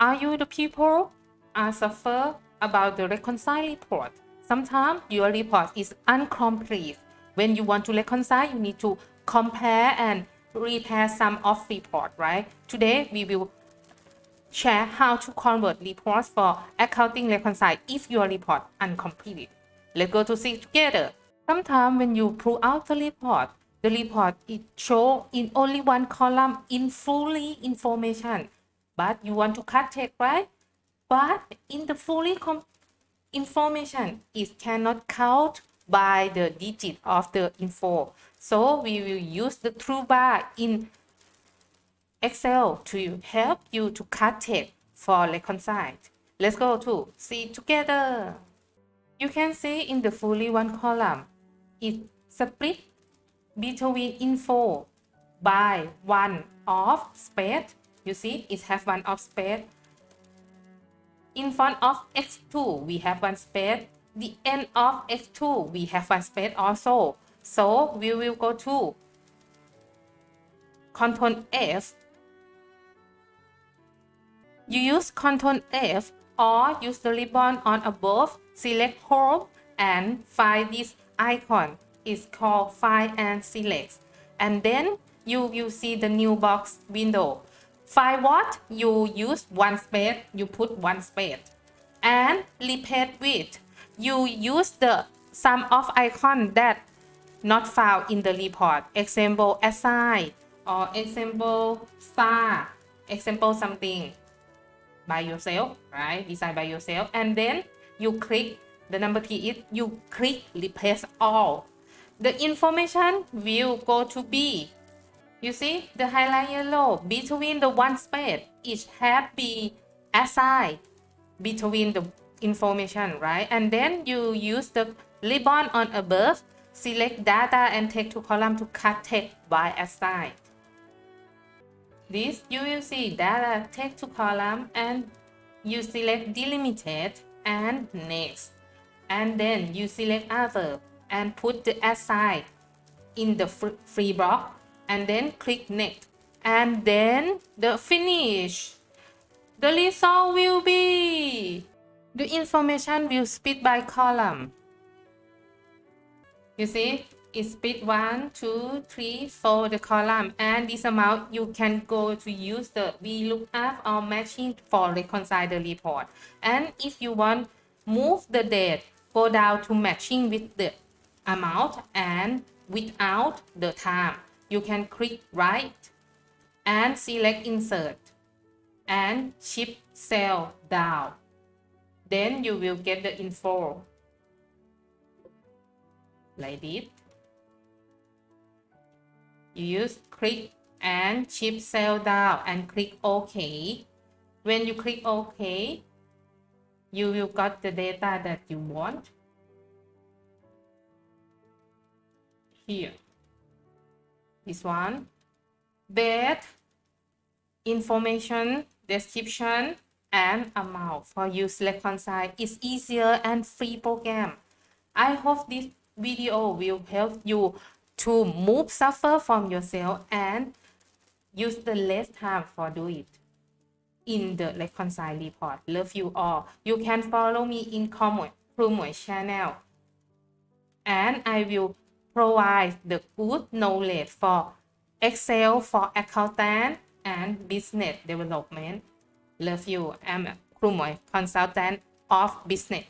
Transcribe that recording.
Are you the people are suffer about the reconcile report? Sometimes your report is incomplete. When you want to reconcile, you need to compare and repair some of report, right? Today we will share how to convert reports for accounting reconcile if your report incomplete. Let's go to see together. Sometimes when you pull out the report, the report it show in only one column in fully information, but you want to cut text, right? But in the fully information, it cannot count by the digit of the info. So we will use the true bar in Excel to help you to cut text for reconcile. Let's go to see together. You can see in the fully one column, it split between info by one of space. You see, it has one of space. In front of x2, we have one space. The end of x2, we have one space also. So we will go to Control F you use Ctrl F or use the ribbon on above, select Home and find this icon. It's called Find and Select. And then you will see the new box window. File what? You use one space, you put one space. And repeat with, you use the sum of icon that not found in the report. Example assign or example star, example something by yourself, right? Design by yourself. And then you click, the number key is you click replace all. The information will go to B. You see the highlight yellow between the one space, it have be assigned between the information, right? And then you use the ribbon on above, select data and take to column to cut text by assign. This you will see data text to column and you select delimited and next. And then you select other and put the assign in the free block and then click next. And then the finish. The result will be the information will split by column. You see, is split one, two, three, four the column and this amount you can go to use the VLOOKUP or matching for reconcile the report. And if you want move the date, go down to matching with the amount and without the time. You can click right and select insert and shift cell down. Then you will get the info like this you use click and shift cell down and click OK. When you click OK, you will got the data that you want. Here. This one. Date, information, description, and amount. For use reconcile is easier and free program. I hope this video will help you to move suffer from yourself and use the less time for do it in the reconcile report. Love you all. You can follow me in comment from my channel. And i will provide the good knowledge for excel for accountant and business development. Love you. I'm a consultant of business